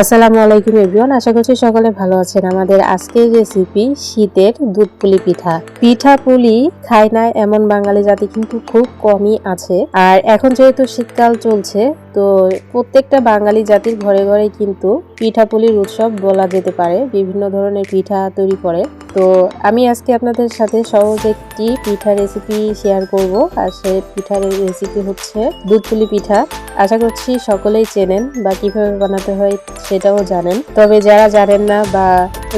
আসসালামু আলাইকুম এভরিওয়ান, আশা করছি সকলে ভালো আছেন। আমাদের আজকের রেসিপি শীতের দুধ পুলি পিঠা। পিঠা পুলি খায় না এমন বাঙালি জাতি কিন্তু খুব কমই আছে। আর এখন যেহেতু শীতকাল চলছে তো প্রত্যেকটা বাঙালি জাতির ঘরে ঘরে কিন্তু পিঠাপুলির উৎসব বলা যেতে পারে, বিভিন্ন ধরনের পিঠা তৈরি করে। তো আমি আজকে আপনাদের সাথে সহজ একটি পিঠা রেসিপি শেয়ার করব। আর সে পিঠার রেসিপি হচ্ছে দুধ পুলি পিঠা। আশা করছি সকলেই চেনেন বা কীভাবে বানাতে হয় সেটাও জানেন। তবে যারা জানেন না বা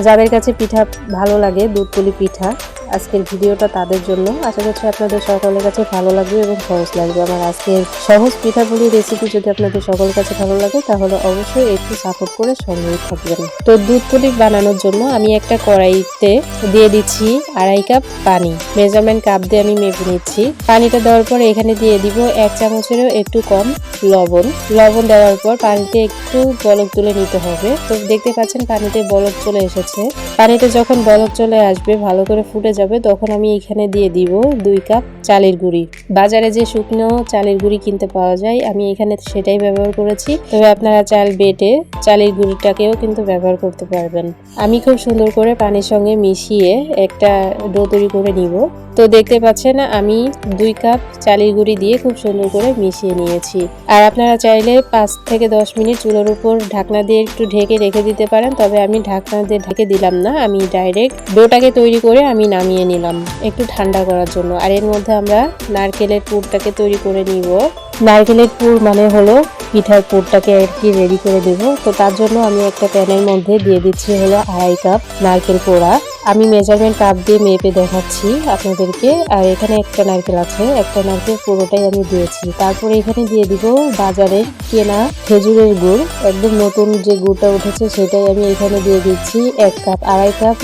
যাদের কাছে পিঠা ভালো লাগে দুধ পুলি পিঠা আজকের ভিডিওটা তাদের জন্য। আশা করছি আপনাদের সকলের কাছে ভালো লাগবে এবং সহজ লাগবে। আমার আজকের সহজ পিঠাপুলি রেসিপি যদি আপনাদের সকলের কাছে ভালো লাগে, তাহলে অবশ্যই একটু সাপোর্ট করে সঙ্গেই থাকবেন। তো দুধ পুলি বানানোর জন্য আমি একটা কড়াইতে দিয়ে দিচ্ছি আড়াই কাপ পানি। মেজারমেন্ট কাপ দিয়ে আমি মেপে নিচ্ছি। পানিটা দেওয়ার পর এখানে দিয়ে দিব এক চামচেরও একটু কম লবণ। লবণ দেওয়ার পর পানিতে একটু বলক তুলে নিতে হবে। তো দেখতে পাচ্ছেন পানিতে বলক চলে এসেছে। পানিতে যখন বলক চলে আসবে, ভালো করে ফুটে যাবে, তখন আমি এখানে দিয়ে দিব দুই কাপ চালের গুঁড়ি। বাজারে যে শুকনো চালের গুঁড়ি কিনতে পাওয়া যায়, আমি এখানে সেটাই ব্যবহার করেছি। তবে আপনারা চাল বেটে চালের গুঁড়িটাকেও কিন্তু ব্যবহার করতে পারবেন। আমি খুব সুন্দর করে পানির সঙ্গে মিশিয়ে একটা ডো তৈরি করে নিব। তো দেখতে পাচ্ছেন, আমি দুই কাপ চালের গুঁড়ি দিয়ে খুব সুন্দর করে মিশিয়ে নিয়েছি। আর আপনারা চাইলে পাঁচ থেকে দশ মিনিট চুলোর উপর ঢাকনা দিয়ে একটু ঢেকে রেখে দিতে পারেন, তবে আমি ঢাকনা দিয়ে ঢেকে দিলাম না, আমি ডাইরেক্ট ডোটাকে তৈরি করে আমি নামিয়ে নিলাম একটু ঠান্ডা করার জন্য। আর এর মধ্যে আমরা নারকেলের পুরটাকে তৈরি করে নিব। নারকেলের পুর মানে হলো পিঠার পুরটাকে আর কি রেডি করে দেব। তো তার জন্য আমি একটা প্যানের মধ্যে দিয়ে দিচ্ছি হলো আড়াই কাপ নারকেল পোড়া। আমি মেজারমেন্ট কাপ দিয়ে মেপে দেখাচ্ছি আপনাদেরকে। আর এখানে একটা নারকেল আছে, একটা নারকেল পুরোটাই আমি দিয়েছি। তারপরে এখানে দিয়ে দিব বাজারের কেনা খেজুরের গুড়। একদম নতুন যে গুড়টা উঠেছে সেটাই আমি এখানে দিয়ে দিচ্ছি এক কাপ আড়াই কাপ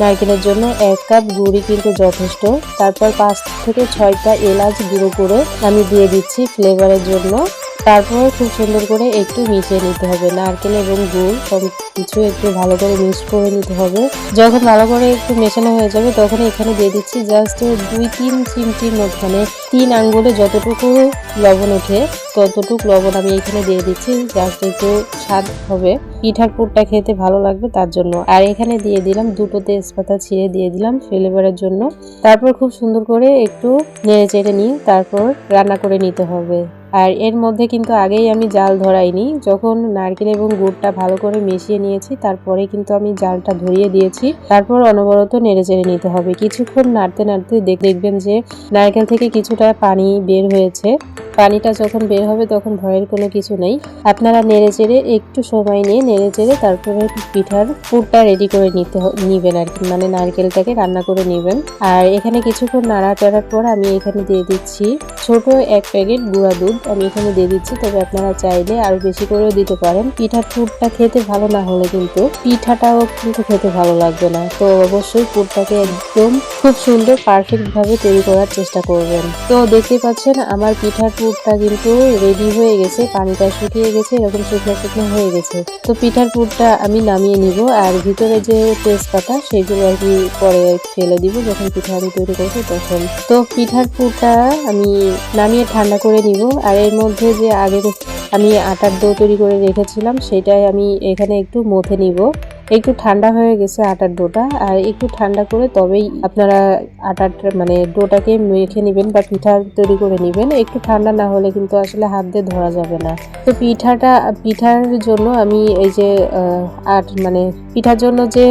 নারকেলের জন্য এক কাপ গুড়ি কিন্তু যথেষ্ট। তারপর পাঁচ থেকে ছয়টা এলাচ গুঁড়ো করে আমি দিয়ে দিচ্ছি ফ্লেভারের জন্য। তারপর খুব সুন্দর করে একটু মিশিয়ে নিতে হবে। নারকেল এবং গুড় সব কিছু একটু ভালো করে মিক্স করে নিতে হবে। যখন ভালো করে একটু মেশানো হয়ে যাবে, তখন এখানে দিয়ে দিচ্ছি জাস্ট দুই তিন চিমটির মধ্যে তিন আঙ্গুলে যতটুকু লবণ ওঠে, ততটুকু লবণ আমি এখানে দিয়ে দিচ্ছি, জাস্ট একটু স্বাদ হবে। পিঠার পুরটা খেতে ভালো লাগবে তার জন্য। আর এখানে দিয়ে দিলাম দুটো তেজপাতা ছিঁড়ে দিয়ে দিলাম ফ্লেভারের জন্য। তারপর খুব সুন্দর করে একটু নেড়ে চেড়ে নিয়ে তারপর রান্না করে নিতে হবে। আর এর মধ্যে কিন্তু আগেই আমি জাল ধরাইনি। যখন নারকেল এবং গুড়টা ভালো করে মিশিয়ে নিয়েছি, তারপরে কিন্তু আমি জালটা ধরিয়ে দিয়েছি। তারপর অনবরত নেড়ে চেড়ে নিতে হবে। কিছুক্ষণ নাড়তে নাড়তে দেখবেন যে নারকেল থেকে কিছুটা পানি বের হয়েছে। পানিটা যখন বের হবে তখন ভয়ের কোনো কিছু নেই। আপনারা নেড়ে চেড়ে একটু সময় নিয়ে নেড়ে চেড়ে তারপরে পিঠার পুরটা রেডি করে নিতে নিবেন আর কি। মানে নারকেলটাকে রান্না করে নেবেন। আর এখানে কিছুক্ষণ নাড়া নাড়াচাড়ার পর আমি এখানে দিয়ে দিচ্ছি ছোট এক প্যাকেট গুঁড়া দুধ। আমি এখানে দিয়ে দিচ্ছি, তবে আপনারা চাইলে আরও বেশি করেও দিতে পারেন। পিঠার পুরটা খেতে ভালো না হলে কিন্তু পিঠাটাও কিন্তু খেতে ভালো লাগবে না। তো অবশ্যই পুরটাকে একদম খুব সুন্দর পারফেক্ট ভাবে তৈরি করার চেষ্টা করবেন। তো দেখতে পাচ্ছেন, আমার পিঠার পুরটা কিন্তু রেডি হয়ে গেছে, পানিটা শুকিয়ে গেছে, এরকম শুকনো শুকনো হয়ে গেছে। তো পিঠার পুরটা আমি নামিয়ে নিব, আর ভিতরে যে তেজপাতা, সেগুলো আর কি পরে ফেলে দিব যখন পিঠা আমি তৈরি করব তখন। তো পিঠার পুরটা আমি নামিয়ে ঠান্ডা করে নিব আর এর মধ্যে যে আগে আমি আটার দো তৈরি করে রেখেছিলাম, সেটাই আমি এখানে একটু মথে নিব। একটু ঠান্ডা হয়ে গেছে আটার ডোটা, আর একটু ঠান্ডা করে তবেই আপনারা আটার মানে ডোটাকে মেখে নেবেন বা পিঠা তৈরি করে নেবেন। একটু ঠান্ডা না হলে কিন্তু আসলে হাত দিয়ে ধরা যাবে না। তো পিঠাটা, পিঠার জন্য আমি এই যে আট মানে পিঠার জন্য যে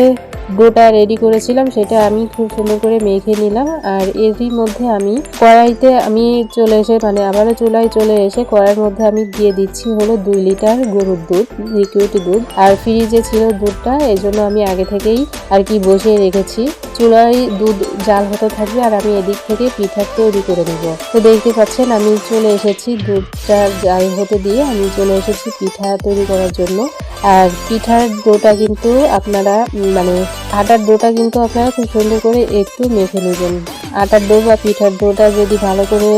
ডোটা রেডি করেছিলাম, সেটা আমি খুব সুন্দর করে মেখে নিলাম। আর এরই মধ্যে আমি কড়াইতে আমি চলে এসে মানে আবারও চুলায় চলে এসে কড়াইয়ের মধ্যে আমি দিয়ে দিচ্ছি হলো দুই লিটার গরুর দুধ লিকুইড দুধ। আর ফ্রিজে ছিল দুধটা এই জন্য আমি আগে থেকেই আর কি বসিয়ে রেখেছি। চুলায় দুধ, জাল হতে থাকবে আর আমি এদিক থেকে পিঠা তৈরি করে নেব। তো দেখতে পাচ্ছেন, আমি চলে এসেছি দুধটা জাল হতে দিয়ে। আমি চলে এসেছি পিঠা তৈরি করার জন্য। আর পিঠার ডোটা কিন্তু আপনারা মানে আটার ডোটা কিন্তু আপনারা খুব সুন্দর করে একটু মেখে নেবেন। আটার ডো বা পিঠার ডোটা যদি ভালো করে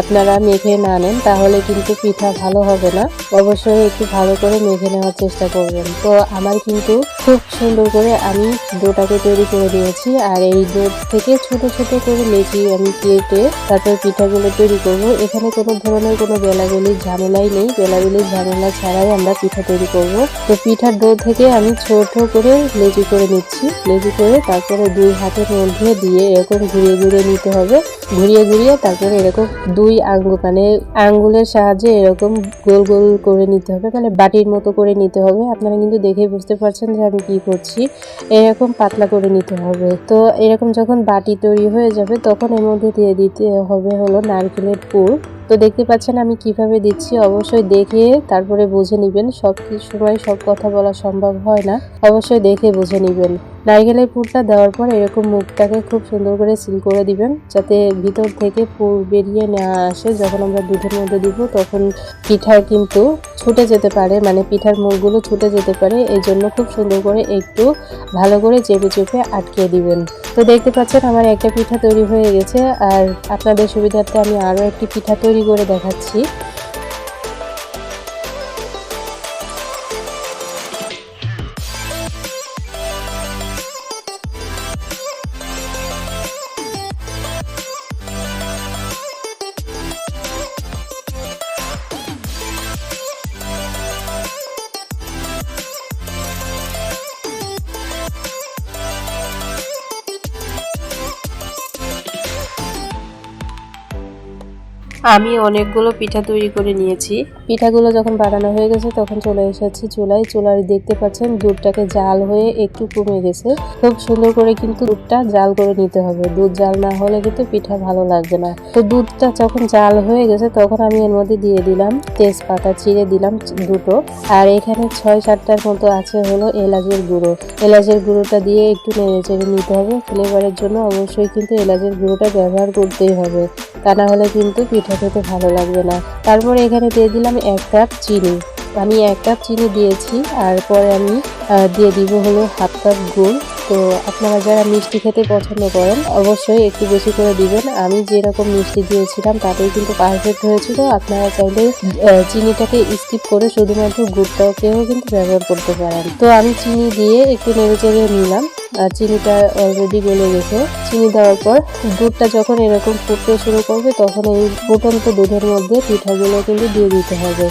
আপনারা মেখে না নেন তাহলে কিন্তু পিঠা ভালো হবে না। অবশ্যই একটু ভালো করে মেখে নেওয়ার চেষ্টা করবেন। তো আমার কিন্তু খুব সুন্দর করে আমি ডোটাকে তৈরি করে দিয়েছি, আর এই ডো থেকে ছোট ছোট করে লেচি আমি কেটে তারপর পিঠাগুলো তৈরি করব। এখানে কোনো ধরনের কোনো বেলাবেলির ঝামেলাই নেই। বেলাবেলির ঝামেলা ছাড়াই আমরা পিঠা তৈরি করব। তো পিঠার ডো থেকে আমি ছোট করে লেচি করে নিচ্ছি। লেচি করে তারপরে দুই হাতের মধ্যে দিয়ে এরকম ঘুরিয়ে ঘুরিয়ে নিতে হবে। ঘুরিয়ে ঘুরিয়ে তারপরে এরকম দুই আঙ্গুল মানে আঙ্গুলের সাহায্যে এরকম গোল গোল করে নিতে হবে মানে বাটির মতো করে নিতে হবে। আপনারা কিন্তু দেখে বুঝতে পারছেন যে আমি কি করছি। এরকম পাতলা করে নিতে হবে। তো এরকম যখন বাটি তৈরি হয়ে যাবে, তখন এর মধ্যে দিয়ে দিতে হবে হলো নারকেলের পুর। তো দেখতে পাচ্ছেন আমি কীভাবে দিচ্ছি, অবশ্যই দেখে তারপরে বুঝে নেবেন। সব সময় সব কথা বলা সম্ভব হয় না, অবশ্যই দেখে বুঝে নেবেন। নারকেলের পুরটা দেওয়ার পর এরকম মুখটাকে খুব সুন্দর করে সিল করে দিবেন, যাতে ভিতর থেকে পুর বেরিয়ে নেওয়া আসে। যখন আমরা দুধের মধ্যে দিব, তখন পিঠা কিন্তু ছুটে যেতে পারে মানে পিঠার মুখগুলো ছুটে যেতে পারে। এই জন্য খুব সুন্দর করে একটু ভালো করে চেপে চেপে আটকে দিবেন। তো দেখতে পাচ্ছেন, আমার একটা পিঠা তৈরি হয়ে গেছে। আর আপনাদের সুবিধার্থে আমি আরও একটি পিঠা তৈরি করে দেখাচ্ছি। আমি অনেকগুলো পিঠা তৈরি করে নিয়েছি। পিঠাগুলো যখন বানানো হয়ে গেছে, তখন চলে এসেছি চুলায়। চুলায় দেখতে পাচ্ছেন, দুধটাকে জাল হয়ে একটু কমে গেছে। খুব সুন্দর করে কিন্তু দুধটা জাল করে নিতে হবে। দুধ জাল না হলে কিন্তু পিঠা ভালো লাগবে না। তো দুধটা যখন জাল হয়ে গেছে, তখন আমি এর মধ্যে দিয়ে দিলাম তেজপাতা, চিড়ে দিলাম দুটো। আর এখানে ছয় সাতটার মতো আছে হলো এলাচের গুঁড়ো। এলাচের গুঁড়োটা দিয়ে একটু নেড়ে চেড়ে নিতে হবে। ফ্লেভারের জন্য অবশ্যই কিন্তু এলাচের গুঁড়োটা ব্যবহার করতেই হবে। তা না হলে কিন্তু পিঠা খেতে ভালো লাগবে না। তারপরে এখানে দিয়ে দিলাম এক কাপ চিনি। আমি এক কাপ চিনি দিয়েছি, আর পরে আমি দিয়ে দিব হলো হাফ কাপ গুড়। তো আপনারা যারা মিষ্টি খেতে পছন্দ করেন, অবশ্যই একটু বেশি করে দিবেন। আমি যেরকম মিষ্টি দিয়েছিলাম, তাতেই কিন্তু পারফেক্ট হয়েছিল। আপনারা চাইলে চিনিটাকে স্কিপ করে শুধুমাত্র গুড়টাকেও কিন্তু ব্যবহার করতে পারেন। তো আমি চিনি দিয়ে একটু নেড়ে চেড়ে নিলাম। চিনিটা অলরেডি গলে গেছে। চিনি দেওয়ার পর দুধটা যখন এরকম ফুটতে শুরু করবে, তখন এই ফুটন্ত দুধের মধ্যে পিঠাগুলো কিন্তু দিয়ে দিতে হবে।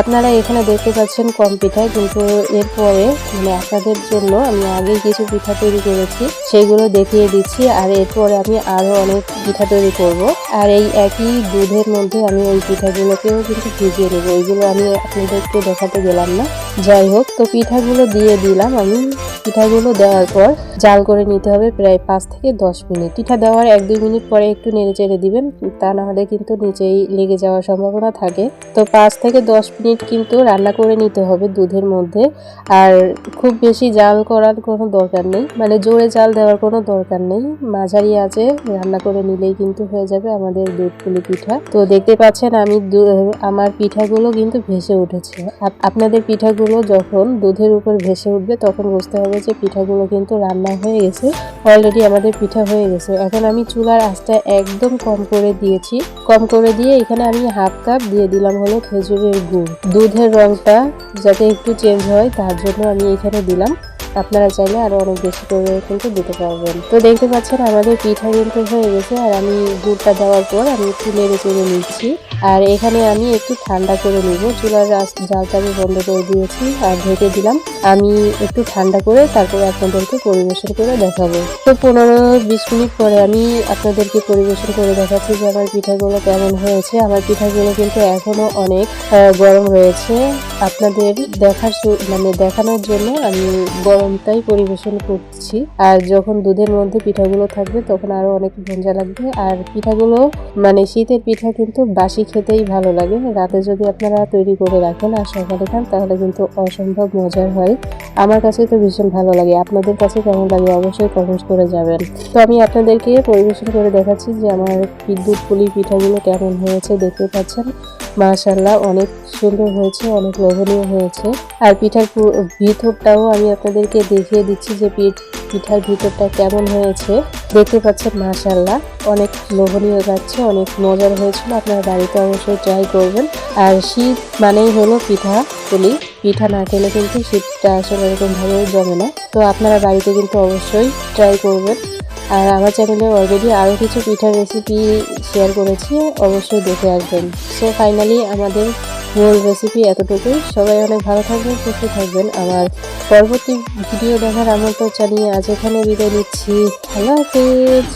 আপনারা এখানে দেখতে পাচ্ছেন কম পিঠা, কিন্তু এরপরে মানে আপনাদের জন্য আমি আগে কিছু পিঠা তৈরি করেছি, সেগুলো দেখিয়ে দিচ্ছি, আর এরপরে আমি আরও অনেক পিঠা তৈরি করব। আর এই একই দুধের মধ্যে আমি ওই পিঠাগুলোকেও কিন্তু ভিজিয়ে নেব। ওইগুলো আমি আপনাদেরকে দেখাতে গেলাম না। যাই হোক, তো পিঠাগুলো দিয়ে দিলাম আমি। পিঠাগুলো দেওয়ার পর জাল করে নিতে হবে প্রায় পাঁচ থেকে দশ মিনিট। পিঠা দেওয়ার এক দুই মিনিট পরে একটু নেড়ে চেড়ে দিবেন, তা না হলে কিন্তু নিচেই লেগে যাওয়ার সম্ভাবনা থাকে। তো পাঁচ থেকে দশ মিনিট কিন্তু রান্না করে নিতে হবে দুধের মধ্যে। আর খুব বেশি জাল করার কোনো দরকার নেই মানে জোরে জাল দেওয়ার কোনো দরকার নেই। মাঝারি আছে, রান্না করে নিলেই কিন্তু হয়ে যাবে আমাদের দুধ পুলি পিঠা। তো দেখতে পাচ্ছেন আমি আমার পিঠাগুলো কিন্তু ভেসে উঠেছে। আপ- আপনাদের পিঠাগুলো যখন দুধের উপর ভেসে উঠবে, তখন বুঝতে হবে যে পিঠাগুলো কিন্তু রান্না হয়ে গেছে। অলরেডি আমাদের পিঠা হয়ে গেছে। এখন আমি চুলার আঁচটা একদম কম করে দিয়েছি। কম করে দিয়ে এখানে আমি হাফ কাপ দিয়ে দিলাম হলো খেজুরের গুড়। দুধের রংটা যাতে একটু চেঞ্জ হয়, তার জন্য আমি এখানে দিলাম আপনারা চাইলে আরও অনেক বেশি করে কিন্তু দিতে পারবেন। তো দেখতে পাচ্ছেন আমাদের পিঠা কিন্তু হয়ে গেছে, আর আমি গুড়টা দেওয়ার পর আমি একটু নেড়ে চেড়ে নিচ্ছি। আর এখানে আমি একটু ঠান্ডা করে নিব। চুলার জালটা আমি বন্ধ করে দিয়েছি আর ঢেকে দিলাম। আমি একটু ঠান্ডা করে তারপরে আপনাদেরকে পরিবেশন করে দেখাবো। তো পনেরো বিশ মিনিট পরে আমি আপনাদেরকে পরিবেশন করে দেখাচ্ছি যে আমার পিঠাগুলো কেমন হয়েছে। আমার পিঠাগুলো কিন্তু এখনও অনেক গরম রয়েছে আপনাদের দেখার মানে দেখানোর জন্য আমি গরমটাই পরিবেশন করছি। আর যখন দুধের মধ্যে পিঠাগুলো থাকবে, তখন আরও অনেক মজা লাগবে। আর পিঠাগুলো মানে শীতের পিঠা কিন্তু বাসি খেতেই ভালো লাগে। রাতে যদি আপনারা তৈরি করে রাখেন আর সকালে খান, তাহলে কিন্তু অসম্ভব মজার হয়। আমার কাছে তো ভীষণ ভালো লাগে। আপনাদের কাছে কেমন লাগে অবশ্যই কমেন্ট করে যাবেন তো আমি আপনাদেরকে পরিবেশন করে দেখাচ্ছি যে আমার বিদ্যুৎ পুলি পিঠাগুলো কেমন হয়েছে, দেখতে পাচ্ছেন? মাশাল্লাহ অনেক সুন্দর হয়েছে, অনেক লোভনীয় হয়েছে। আর পিঠার ভিতরটাও আমি আপনাদেরকে দেখিয়ে দিচ্ছি যে পিঠ, পিঠার ভিতরটা কেমন হয়েছে। দেখতে পাচ্ছেন মাশাল্লাহ অনেক লোভনীয় যাচ্ছে, অনেক মজার হয়েছিল, আপনারা বাড়িতে অবশ্যই ট্রাই করবেন। আর শীত মানেই হলো পিঠা পুলি। পিঠা না খেলে কিন্তু শীতটা আসলে এরকম ভাবে জমে না। তো আপনারা বাড়িতে কিন্তু অবশ্যই ট্রাই করবেন। আর আমার চ্যানেলে অলরেডি আরও কিছু পিঠার রেসিপি শেয়ার করেছি, অবশ্যই দেখে আসবেন। সো ফাইনালি আমাদের মূল রেসিপি এতটুকুই। সবাই অনেক ভালো থাকবেন, সুস্থ থাকবেন। আমার পরবর্তী ভিডিও দেখার আমন্ত্রণ জানিয়ে আজ এখানে বিদায় নিচ্ছি। আল্লাহ হাফিজ।